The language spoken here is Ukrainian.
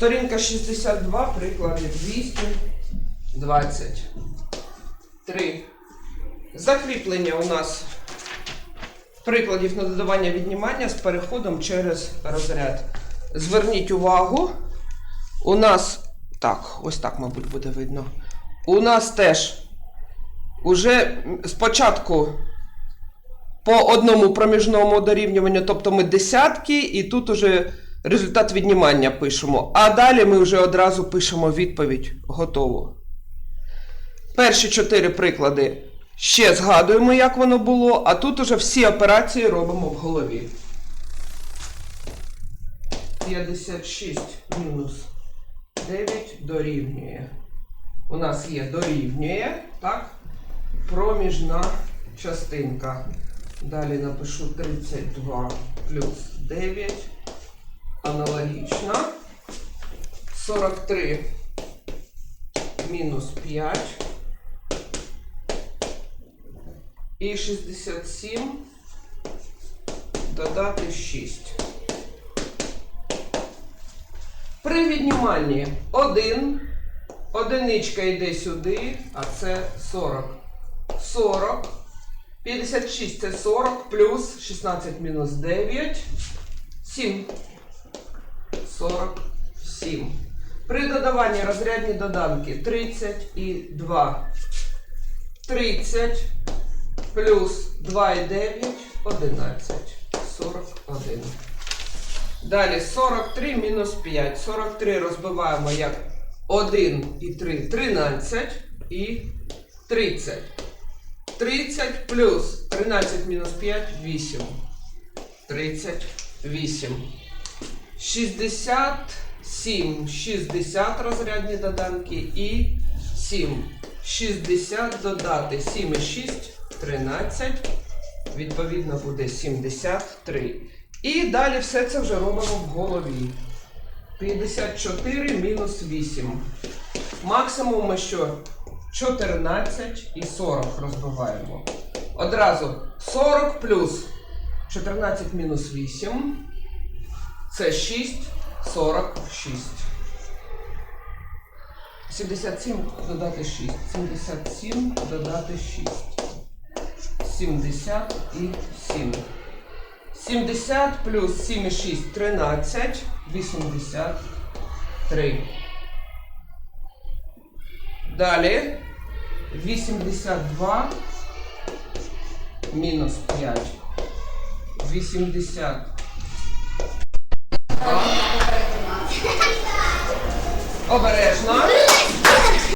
Сторінка 62, приклади 223. Закріплення у нас прикладів на додавання віднімання з переходом через розряд. Зверніть увагу, у нас так, ось так, мабуть, буде видно. У нас теж уже спочатку по одному проміжному дорівнюванню, тобто ми десятки, і тут уже результат віднімання пишемо. А далі ми вже одразу пишемо відповідь готово. Перші чотири приклади ще згадуємо, як воно було, а тут уже всі операції робимо в голові. 56 мінус 9 дорівнює. У нас є дорівнює, так? Проміжна частинка. Далі напишу 32 плюс 9. Аналогічно. 43 мінус 5. І 67 додати 6. При відніманні 1. Одиничка йде сюди, а це 40. 40. 56 це 40 плюс 16 мінус 9. 7. 47. При додаванні розрядні доданки 30 і 2. 30 плюс 2 і 9 11. 41. Далі 43 мінус 5. 43 розбиваємо як 1 і 3 13 і 30. 30 плюс 13 мінус 5 8. 38. 67, 60 розрядні доданки і 7. 60 додати 7 і 6, 13. Відповідно буде 73. І далі все це вже робимо в голові. 54 мінус 8. Максимум ми що? 14 і 40 розбиваємо. Одразу 40 плюс 14 мінус 8. Це 6, 46. 77 додати 6. 77 додати 6. 77. 70 плюс 7 і 6 13. 83. Далі 82 мінус 5. 80. Обережно.